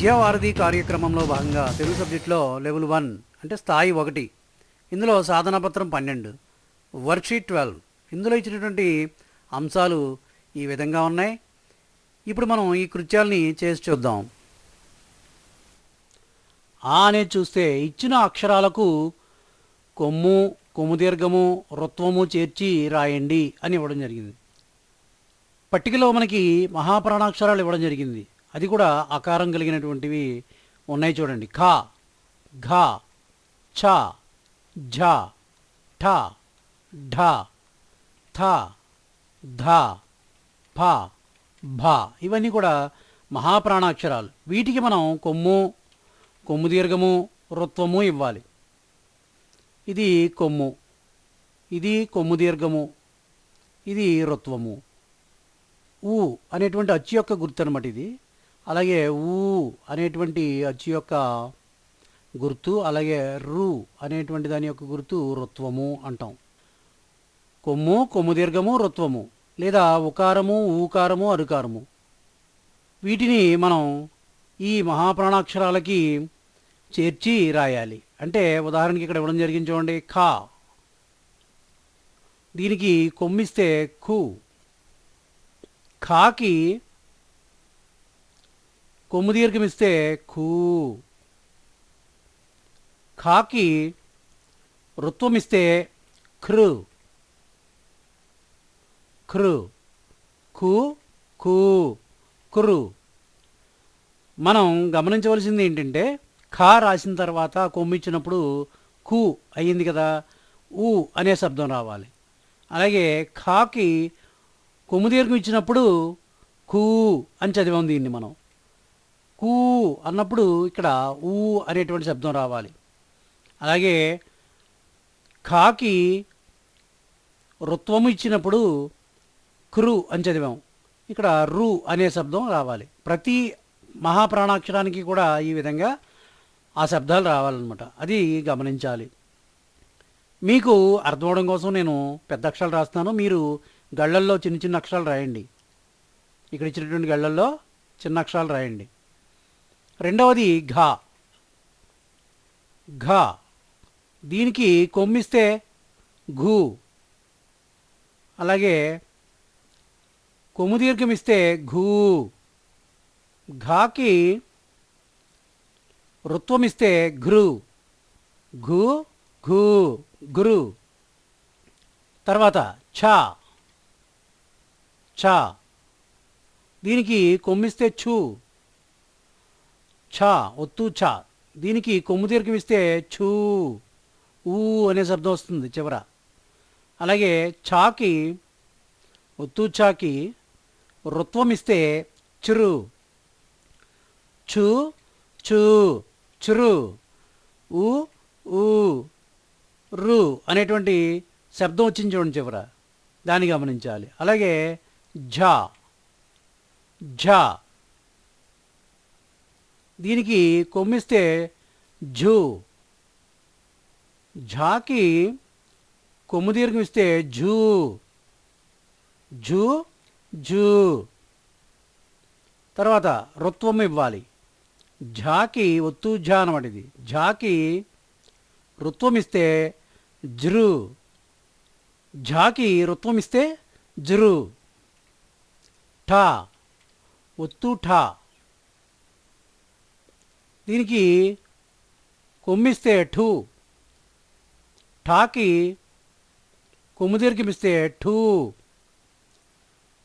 విద్యావారధి కార్యక్రమంలో భాగంగా తెలుగు సబ్జెక్టులో లెవెల్ వన్ అంటే స్థాయి ఒకటి ఇందులో సాధనాపత్రం పన్నెండు వర్క్షీట్ ట్వెల్వ్ ఇందులో ఇచ్చినటువంటి అంశాలు ఈ విధంగా ఉన్నాయి. ఇప్పుడు మనం ఈ కృత్యాల్ని చేసి చూద్దాం. ఆ అనేది చూస్తే ఇచ్చిన అక్షరాలకు కొమ్ము కొమ్ము దీర్ఘము రుత్వము చేర్చి రాయండి అని ఇవ్వడం జరిగింది. పట్టికలో మనకి మహాప్రాణాక్షరాలు ఇవ్వడం జరిగింది. అది కూడా ఆకారం కలిగినటువంటివి ఉన్నాయి చూడండి. ఖా ఘా ఛ ఝ ఠ ఢ థ ధ ఫ భ. ఇవన్నీ కూడా మహాప్రాణాక్షరాలు. వీటికి మనం కొమ్ము కొమ్ము దీర్ఘము రుత్వము ఇవ్వాలి. ఇది కొమ్ము. ఇది కొమ్ము దీర్ఘము. ఇది రుత్వము ఊ అనేటువంటి అచ్చు యొక్క గుర్తు అనమాట ఇది. అలాగే ఊ అనేటువంటి అచ్చు యొక్క గుర్తు అలాగే రు అనేటువంటి దాని యొక్క గుర్తు రుత్వము అంటాం. కొమ్ము కొమ్ము దీర్ఘము రుత్వము లేదా ఉకారము ఊకారము అరుకారము. వీటిని మనం ఈ మహాప్రాణాక్షరాలకి చేర్చి రాయాలి. అంటే ఉదాహరణకి ఇక్కడ ఇవ్వడం జరిగింది చూడండి ఖా. దీనికి కొమ్మిస్తే ఖు ఖాకి కొమ్ము దీర్ఘమిస్తే ఖూ. ఖాకి రుత్వమిస్తే ఖృ. ఖృ. ఖు ఖూ కురు మనం గమనించవలసింది ఏంటంటే ఖా రాసిన తర్వాత కొమ్ము ఇచ్చినప్పుడు కు అయ్యింది కదా ఊ అనే శబ్దం రావాలి. అలాగే ఖాకి కొమ్ము దీర్ఘం ఇచ్చినప్పుడు కూ అని చదివాం దీన్ని మనం. కూ అన్నప్పుడు ఇక్కడ ఊ అనేటువంటి శబ్దం రావాలి. అలాగే ఖాకి రుత్వము ఇచ్చినప్పుడు క్రు అని చదివాం. ఇక్కడ రు అనే శబ్దం రావాలి. ప్రతి మహాప్రాణాక్షరానికి కూడా ఈ విధంగా ఆ శబ్దాలు రావాలన్నమాట. అది గమనించాలి. మీకు అర్థమవడం కోసం నేను పెద్ద అక్షరాలు రాస్తాను. మీరు గళ్ళల్లో చిన్న చిన్న అక్షరాలు రాయండి. ఇక్కడ ఇచ్చినటువంటి గళ్ళల్లో చిన్న అక్షరాలు రాయండి. రెండవది ఘ. ఘ. దీనికి కొమ్మిస్తే ఘూ. అలాగే కొమ్ము దీర్ఘమిస్తే ఘూ. ఘాకి రుత్వం ఇస్తే ఘృ ఘు ఘూ. గురు తర్వాత ఛ. ఛ. దీనికి కొమ్మిస్తే ఛు. ఛ ఒత్తు ఛ. దీనికి కొమ్ము దీర్ఘం ఇస్తే ఛూ ఊ అనే శబ్దం వస్తుంది చివర. అలాగే ఛాకి ఒత్తు ఛాకి రుత్వం ఇస్తే చురు. చు చు చురు ఊ ఊ రు అనేటువంటి శబ్దం వచ్చింది చూడండి చివర. దాన్ని గమనించాలి. అలాగే ఝ ఝ. దీనికి కొమ్మిస్తే ఝు. ఝాకి కొమ్ము దీర్ఘం ఇస్తే ఝూ. Zhu Zhu. తర్వాత రుత్వం ఇవ్వాలి. ఝాకి ఒత్తు ఝా అనమాట ఇది ఝాకి రుత్వం ఇస్తే జృ ఝాకి రుత్వం ఇస్తే జ్రు ఠా ఒత్తు ఠా. దీనికి కొమ్మిస్తే ఠూ. ఠాకి కొమ్ము దీర్ఘమిస్తే ఠూ.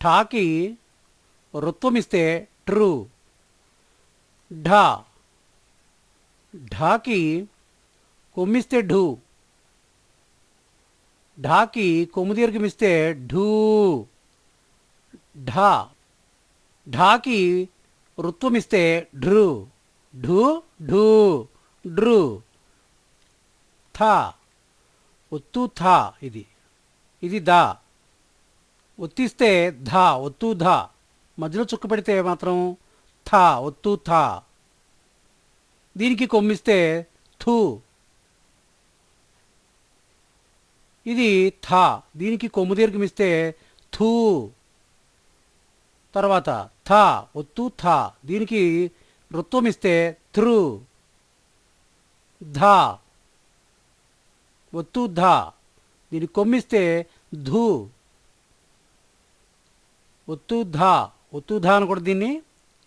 ఠాకి రుత్వమిస్తే ట్రూ ఢా. ఢాకి కొమ్మిస్తే ఢూ. ఢాకి కొమ్ము దీర్ఘమిస్తే ఢూ. ఢా. ఢాకి రుత్వమిస్తే ఢృ. ఢూ ఢూ ఢృ థా ఒత్తు థా ఇది ఇది దా ఒత్తిస్తే ధా ఒత్తు ధా మధ్యలో చుక్క పెడితే మాత్రం థా ఒత్తు థా దీనికి కొమ్మిస్తే థూ ఇది థా దీనికి కొమ్ము దీర్ఘమిస్తే థూ తర్వాత థా ఒత్తు థా దీనికి ఋత్వం ఇస్తే థ్రు ధా ఒత్తు ధా. దీన్ని కొమ్మిస్తే ధూ. ఒత్తు ధా ఒత్తు ధా అని కూడా దీన్ని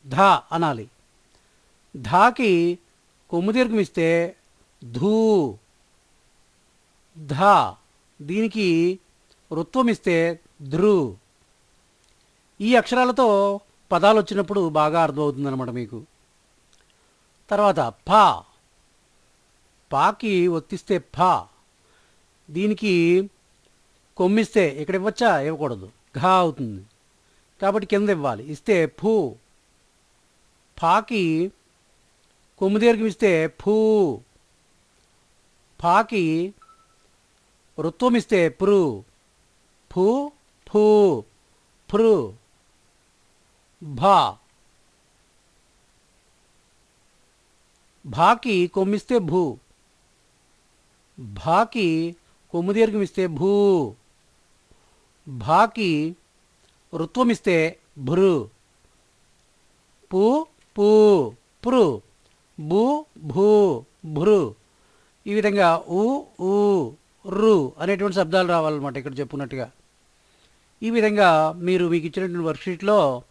ధా అనాలి. ధాకి కొమ్ము దీర్ఘం ఇస్తే ధూ. ధా దీనికి రుత్వం ఇస్తే ధృ. ఈ అక్షరాలతో పదాలు వచ్చినప్పుడు బాగా అర్థమవుతుందన్నమాట మీకు. తర్వాత ఫా పాకి ఒత్తిస్తే ఫా దీనికి కొమ్మిస్తే ఇక్కడ ఇవ్వచ్చా? ఇవ్వకూడదు. ఘా అవుతుంది. కాబట్టి కింద ఇవ్వాలి. ఇస్తే ఫూ. ఫాకి కొమ్ము దీర్ఘం ఇస్తే ఫూ. ఫాకి రుత్వం ఇస్తే ప్రు ఫూ ఫూ ప్రు భా. భాకి కొమ్మిస్తే భూ. భాకి కొమ్ము దీర్ఘమిస్తే భూ. భాకి రుత్వం ఇస్తే భృ. పు పూ పృ. భూ భూ భృ. ఈ విధంగా ఉ ఊ రు అనేటువంటి శబ్దాలు రావాలన్నమాట ఇక్కడ చెప్పుకున్నట్టుగా. ఈ విధంగా మీరు మీకు ఇచ్చినటువంటి వర్క్షీట్లో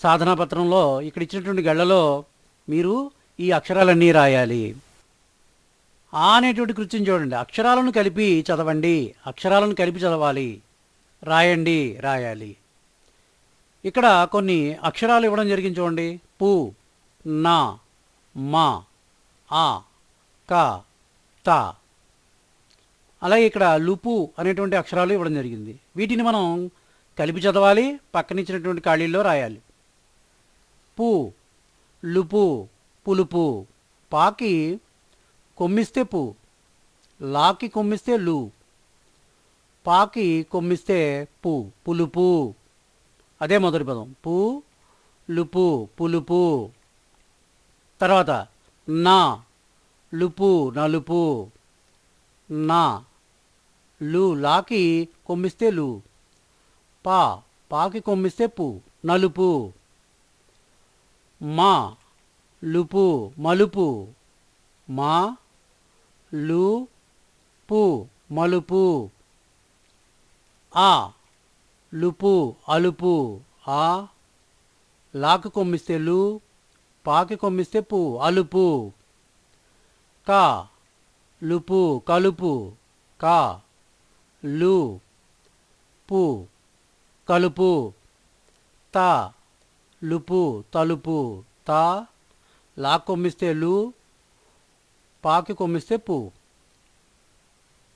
సాధనా పత్రంలో ఇక్కడ ఇచ్చినటువంటి గళ్ళలో మీరు ఈ అక్షరాలన్నీ రాయాలి. ఆ అనేటువంటి కృత్యం చూడండి. అక్షరాలను కలిపి చదవండి. అక్షరాలను కలిపి చదవాలి. రాయండి రాయాలి. ఇక్కడ కొన్ని అక్షరాలు ఇవ్వడం జరిగింది చూడండి. పు నా మా ఆ క త. అలాగే ఇక్కడ లుపు అనేటువంటి అక్షరాలు ఇవ్వడం జరిగింది. వీటిని మనం కలిపి చదవాలి. పక్కనిచ్చినటువంటి ఖాళీల్లో రాయాలి. పు లుపు పులుపు. పాకి కొమ్మిస్తే పు. లాకి కొమ్మిస్తే లు. పాకి కొమ్మిస్తే పు. పులుపు. అదే మొదటి పదం. పు లుపు పులుపు. తర్వాత నా లుపు నలుపు. నా లు లాకి కొమ్మిస్తే లు. పా పాకి కొమ్మిస్తే పు. నలుపు. మా లుపు మలుపు. మా లు పు మలుపు. ఆ లుపు అలుపు. ఆ లాకు కొమ్మిస్తే లు పాకి కొమ్మిస్తే పు అలుపు. కా లుపు కలుపు. కా లు పు కలుపు. తా లుపు తలుపు. తా లా కొమ్మిస్తే లు పాకి కొమ్మిస్తే పు.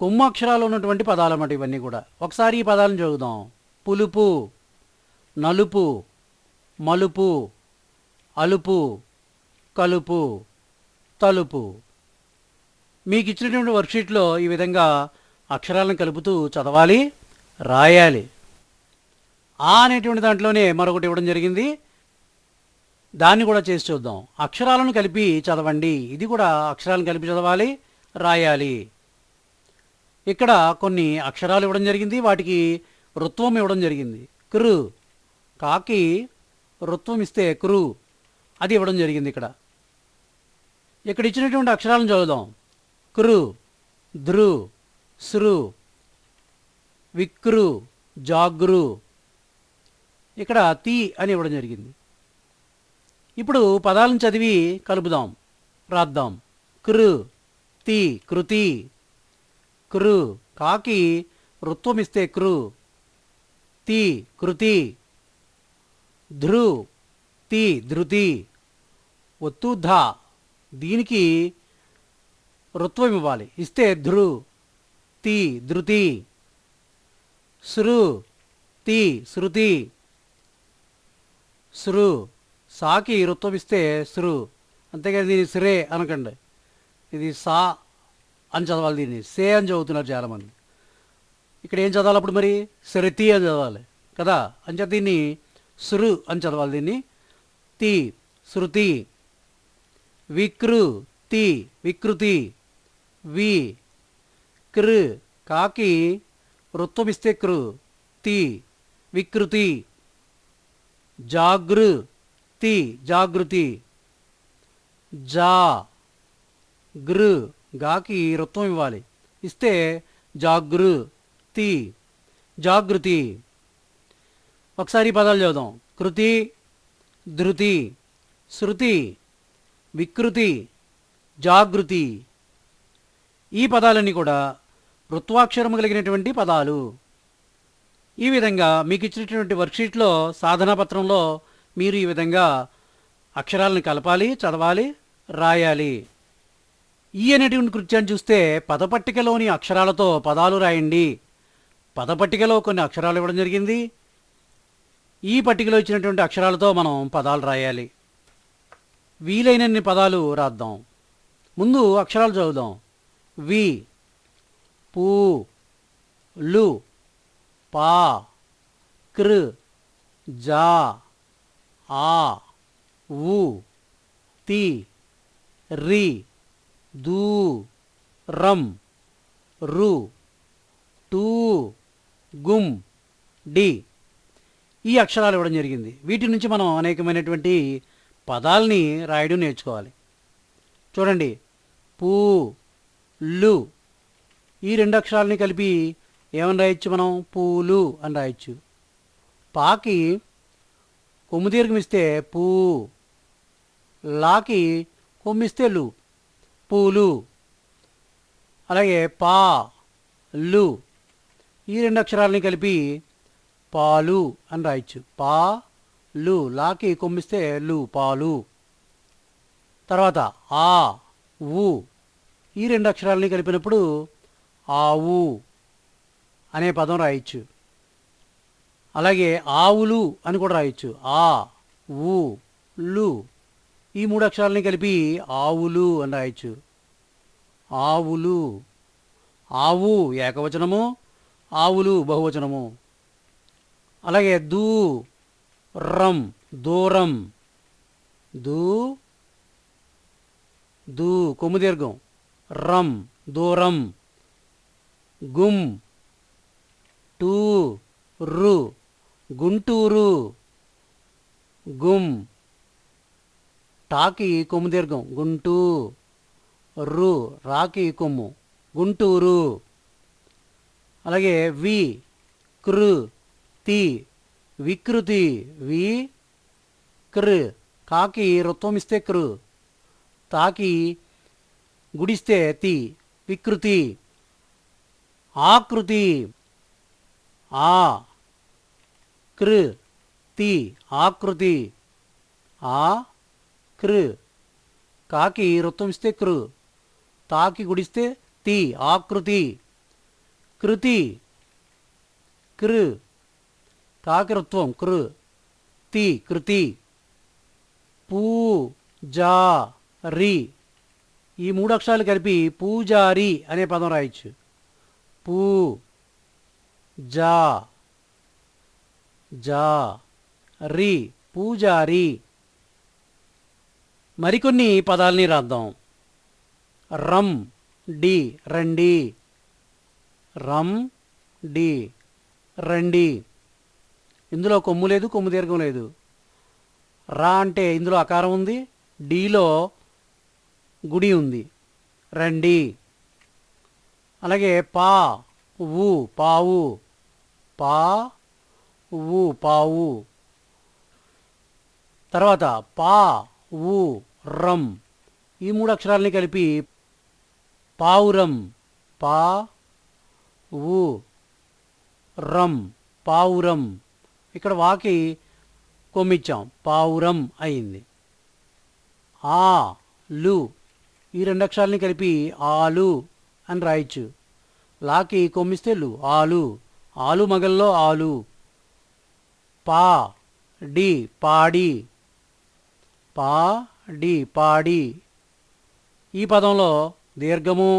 కొమ్ము అక్షరాలు ఉన్నటువంటి పదాలు అన్నమాట ఇవన్నీ కూడా. ఒకసారి ఈ పదాలను చదువుదాం. పులుపు నలుపు మలుపు అలుపు కలుపు తలుపు. మీకు ఇచ్చినటువంటి వర్క్షీట్లో ఈ విధంగా అక్షరాలను కలుపుతూ చదవాలి రాయాలి. ఆ అనేటువంటి దాంట్లోనే మరొకటి ఇవ్వడం జరిగింది. దాన్ని కూడా చేసి చూద్దాం. అక్షరాలను కలిపి చదవండి. ఇది కూడా అక్షరాలను కలిపి చదవాలి రాయాలి. ఇక్కడ కొన్ని అక్షరాలు ఇవ్వడం జరిగింది వాటికి రుత్వం ఇవ్వడం జరిగింది. కృ కాకి రుత్వం ఇస్తే కృ అది ఇవ్వడం జరిగింది ఇక్కడ. ఇక్కడ ఇచ్చినటువంటి అక్షరాలను చదువుదాం. క్రు ధృ సృ విక్రు జాగృ. ఇక్కడ తీ అని ఇవ్వడం జరిగింది. ఇప్పుడు పదాలను చదివి కలుపుదాం. రాద్దాం. కృ తి కృతి. కృ కాకి రుత్వమిస్తే కృ. తి కృతి. ధృ తి ధృతి. ఒత్తు ధ. దీనికి రుత్వం ఇవ్వాలి ఇస్తే ధృ తి ధృతి. సృ తి శృతి. సృ సాకి రుత్వం ఇస్తే సృ అంతేకాదు దీన్ని సిరే అనకండి. ఇది సా అని చదవాలి దీన్ని. సే అని చదువుతున్నారు చాలామంది. ఇక్కడ ఏం చదవాలి అప్పుడు మరి? సరితి అని చదవాలి. కదా? అంచేత దీన్ని సురు అని చదవాలి దీన్ని. తి శృతి. వికృ తి వికృతి. వి కృ. కాకి వృత్వమిస్తే ఇస్తే కృ. తి వికృతి. జాగృ. తి జాగృతి. జా గృ గాకి రుత్వం ఇవ్వాలి. ఇస్తే జాగృ తి జాగృతి. ఒకసారి ఈ పదాలు చదువుదాం. కృతి ధృతి శృతి వికృతి జాగృతి. ఈ పదాలన్నీ కూడా రుత్వాక్షరము కలిగినటువంటి పదాలు. ఈ విధంగా మీకు ఇచ్చినటువంటి వర్క్షీట్లో సాధనా పత్రంలో మీరు ఈ విధంగా అక్షరాలను కలపాలి చదవాలి రాయాలి. ఈ అనేటువంటి కృత్యాన్ని చూస్తే పదపట్టికలోని అక్షరాలతో పదాలు రాయండి. పదపట్టికలో కొన్ని అక్షరాలు ఇవ్వడం జరిగింది. ఈ పట్టికలో ఇచ్చినటువంటి అక్షరాలతో మనం పదాలు రాయాలి. వీలైనన్ని పదాలు రాద్దాం. ముందు అక్షరాలు చదువుదాం. వి పూ లు పా కృ జా ఆ ఉ తి రి దూ రం రు టూ గుమ్ డి. ఈ అక్షరాలు ఇవ్వడం జరిగింది. వీటి నుంచి మనం అనేకమైనటువంటి పదాలని రాయడం నేర్చుకోవాలి. చూడండి. పూ లు. ఈ రెండు అక్షరాలని కలిపి ఏమని రాయొచ్చు మనం? పూలు అని రాయొచ్చు. పాకి కొమ్ము దీర్ఘమిస్తే పూ. లాకి కొమ్మిస్తే లు. పూలు. అలాగే పా లు. ఈ రెండు అక్షరాలని కలిపి పాలు అని రాయొచ్చు. పా లు. లాకి కొమ్మిస్తే లు పాలు. తర్వాత ఆ ఊ. ఈ రెండు అక్షరాలని కలిపినప్పుడు ఆవు అనే పదం రాయొచ్చు. అలాగే ఆవులు అని కూడా రాయొచ్చు. ఆ ఊ లు. ఈ మూడు అక్షరాలని కలిపి ఆవులు అని రాయొచ్చు. ఆవులు. ఆవు ఏకవచనము ఆవులు బహువచనము. అలాగే దూ రం దూరం. దూ దూ కొమ్ము దీర్ఘం. రం దూరం. గుమ్ టూ రు. గుంటూరు గుమ్ టాకి కొమ్ము దీర్ఘం గుంటూ రు రాకి కొమ్ము గుంటూరు. అలాగే వి కృ తి వికృతి వి కృ కాకి రుత్వం ఇస్తే కృ తాకి గుడిస్తే తి వికృతి. ఆకృతి ఆ. కృ తి ఆకృతి. ఆ కృ. కాకి రుత్వం ఇస్తే కృ. తాకి గుడిస్తే తి ఆకృతి. కృతి కృ. కాకిరుత్వం కృ. తి కృతి. పూ జా రి ఈ మూడు అక్షరాలు కలిపి పూజారి అనే పదం రాయొచ్చు. పూ జా. జా రి పూజారి. మరికొన్ని పదాలని రాద్దాం. రం డి రండి. రం డి రండి. ఇందులో కొమ్ము లేదు కొమ్ము దీర్ఘం లేదు. రా అంటే ఇందులో అకారం ఉంది డీలో గుడి ఉంది. రండి. అలాగే పా ఊ పావు. పా ఊ పావు తర్వాత పా ఊ రం. ఈ మూడు అక్షరాలని కలిపి పావురం పా ఊ రం పావురం. ఇక్కడ వాకి కొమ్మిచ్చాం పావురం అయింది. ఆ లు. ఈ రెండు అక్షరాలని కలిపి ఆలు అని రాయొచ్చు. లాకి కొమ్మిస్తే లు ఆలు. ఆలు మగల్లో ఆలు. పా డి పాడి. పా డి పాడి. ఈ పదంలో దీర్ఘము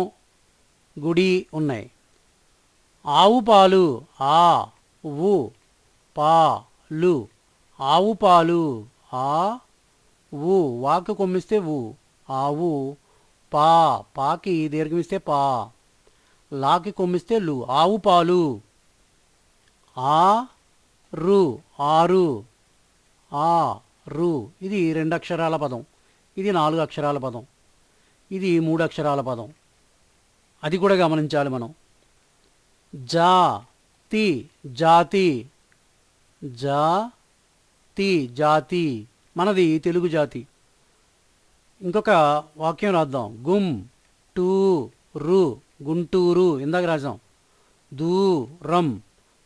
గుడి ఉన్నాయి. ఆవు పాలు ఆ ఉ పా లు. ఆవు పాలు ఆ ఉ వాకు కొమ్మిస్తే ఉ ఆవు పా పాకి దీర్ఘమిస్తే పా. లాకి కొమ్మిస్తే లు. ఆవు పాలు ఆ రు ఆరు ఆ రు. ఇది రెండు అక్షరాల పదం. ఇది నాలుగు అక్షరాల పదం. ఇది మూడు అక్షరాల పదం. అది కూడా గమనించాలి మనం. జా తి జాతి. జా తి జాతి. మనది తెలుగు జాతి. ఇంకొక వాక్యం రాద్దాం. గుమ్ టూ రు. గుంటూరు. ఇందాక రాసాం దూరం.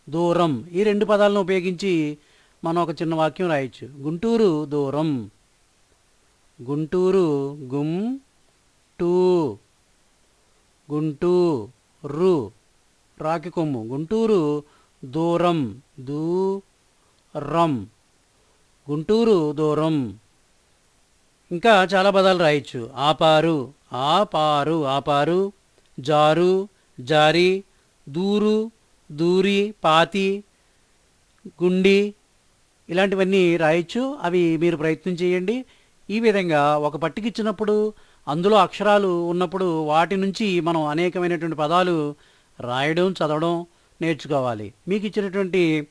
దూరం. ఈ రెండు పదాలను ఉపయోగించి మనం ఒక చిన్న వాక్యం రాయొచ్చు. గుంటూరు దూరం. గుంటూరు గుమ్ టూ. గుంటూ రు రాకి కొమ్ము. గుంటూరు దూరం. దూ రం. గుంటూరు దూరం. ఇంకా చాలా పదాలు రాయొచ్చు. ఆపారు ఆపారు ఆపారు. జారు జారి దూరు దూరి పాతి గుండి ఇలాంటివన్నీ రాయొచ్చు. అవి మీరు ప్రయత్నం చేయండి. ఈ విధంగా ఒక పట్టికిచ్చినప్పుడు అందులో అక్షరాలు ఉన్నప్పుడు వాటి నుంచి మనం అనేకమైనటువంటి పదాలు రాయడం చదవడం నేర్చుకోవాలి. మీకు ఇచ్చినటువంటి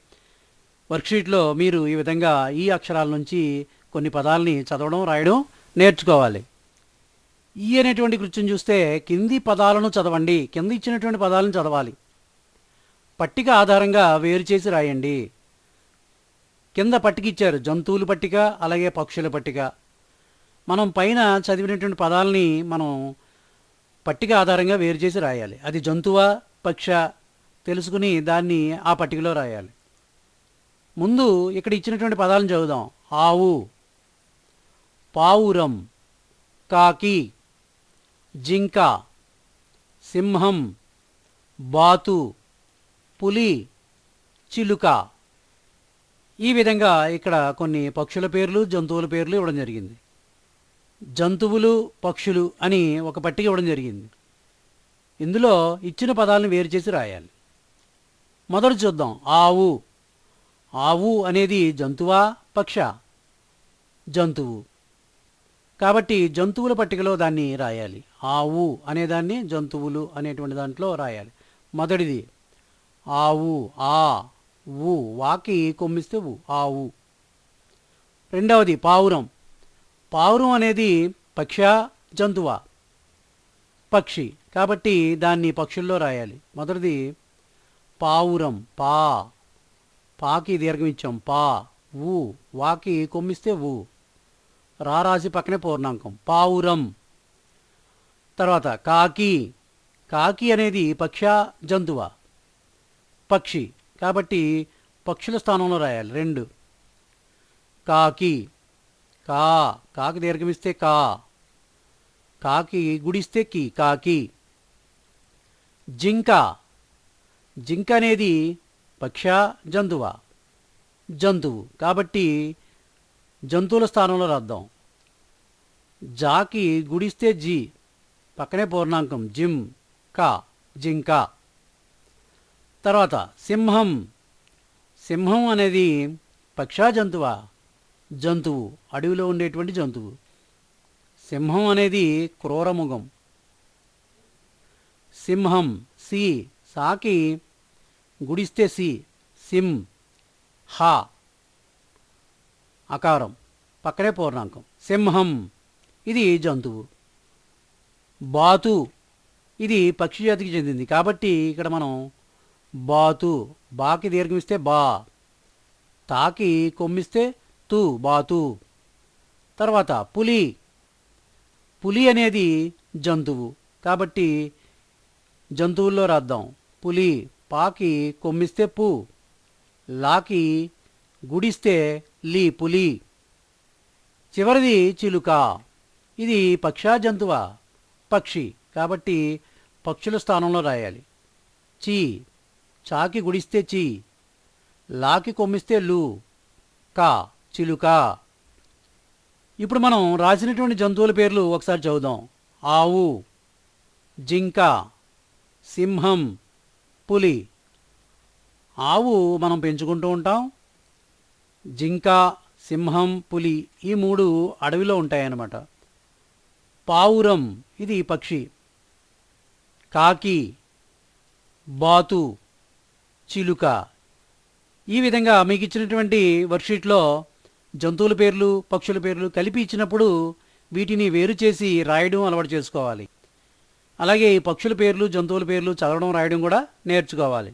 వర్క్షీట్లో మీరు ఈ విధంగా ఈ అక్షరాల నుంచి కొన్ని పదాలని చదవడం రాయడం నేర్చుకోవాలి. ఈ అనేటువంటి కృత్యం చూస్తే కింది పదాలను చదవండి. కింద ఇచ్చినటువంటి పదాలను చదవాలి. పట్టిక ఆధారంగా వేరు చేసి రాయండి. కింద పట్టిక ఇచ్చారు జంతువుల పట్టిక అలాగే పక్షుల పట్టిక. మనం పైన చదివినటువంటి పదాలని మనం పట్టిక ఆధారంగా వేరు చేసి రాయాలి. అది జంతువా పక్ష తెలుసుకుని దాన్ని ఆ పట్టికలో రాయాలి. ముందు ఇక్కడ ఇచ్చినటువంటి పదాలను చదువుదాం. ఆవు పావురం కాకి జింక సింహం బాతు పులి చిలుక. ఈ విధంగా ఇక్కడ కొన్ని పక్షుల పేర్లు జంతువుల పేర్లు ఇవ్వడం జరిగింది. జంతువులు పక్షులు అని ఒక పట్టిక ఇవ్వడం జరిగింది. ఇందులో ఇచ్చిన పదాలను వేరు చేసి రాయాలి. మొదట చూద్దాం. ఆవు. ఆవు అనేది జంతువా పక్ష? జంతువు. కాబట్టి జంతువుల పట్టికలో దాన్ని రాయాలి. ఆవు అనేదాన్ని జంతువులు అనేటువంటి దాంట్లో రాయాలి. మొదటిది ఆవు ఆ ఊ వాకి కొమ్మిస్తే ఊ ఆవు రెండవది పావురం. పావురం అనేది పక్ష జంతువా? పక్షి. కాబట్టి దాన్ని పక్షుల్లో రాయాలి. మొదటిది పావురం పా. పాకి దీర్ఘం ఇచ్చాం పా. ఊ వాకి కొమ్మిస్తే ఊ రారాసి పక్కనే పూర్ణాంకం. పావురం. తర్వాత కాకి. కాకి అనేది పక్ష జంతువా? పక్షి. కాబట్టి పక్షుల స్థానంలో రాయాలి. రెండు. కాకి. కా. కాకి దీర్ఘమిస్తే కా. కాకి గుడిస్తే కి. కాకి. జింక. జింక అనేది పక్ష జంతువా. జంతువు. కాబట్టి జంతువుల స్థానంలో రాద్దాం. జాకి గుడిస్తే జీ. పక్కనే పూర్ణాంకం. జిమ్ కా. జింక. తర్వాత సింహం. సింహం అనేది పక్షా జంతువా జంతువు అడవిలో ఉండేటువంటి జంతువు. సింహం అనేది క్రూరముఖం సింహం సి సాకి గుడిస్తే సి సిం హా అకారం పక్కనే పూర్ణాంకం. సింహం ఇది జంతువు. బాతు ఇది పక్షి జాతికి చెందింది. కాబట్టి ఇక్కడ మనం బాతు. బాకి దీర్ఘమిస్తే బా. తాకి కొమ్మిస్తే తు బాతు. తర్వాత పులి. పులి అనేది జంతువు. కాబట్టి జంతువుల్లో రాద్దాం. పులి పాకి కొమ్మిస్తే పు. లాకి గుడిస్తే లీ పులి. చివరిది చిలుక. ఇది పక్షా జంతువా? పక్షి. కాబట్టి పక్షుల స్థానంలో రాయాలి. చీ. చాకి గుడిస్తే చీ లాకి కొమ్మిస్తే లు కా చిలుక. ఇప్పుడు మనం రాసినటువంటి జంతువుల పేర్లు ఒకసారి చదువుదాం. ఆవు జింక సింహం పులి. ఆవు మనం పెంచుకుంటూ ఉంటాం. జింక సింహం పులి ఈ మూడు అడవిలో ఉంటాయన్నమాట. పావురం ఇది పక్షి. కాకి బాతు చిలుక. ఈ విధంగా మీకు ఇచ్చినటువంటి వర్క్షీట్లో జంతువుల పేర్లు పక్షుల పేర్లు కలిపి ఇచ్చినప్పుడు వీటిని వేరు చేసి రాయడం అలవాటు చేసుకోవాలి. అలాగే ఈ పక్షుల పేర్లు జంతువుల పేర్లు చదవడం రాయడం కూడా నేర్చుకోవాలి.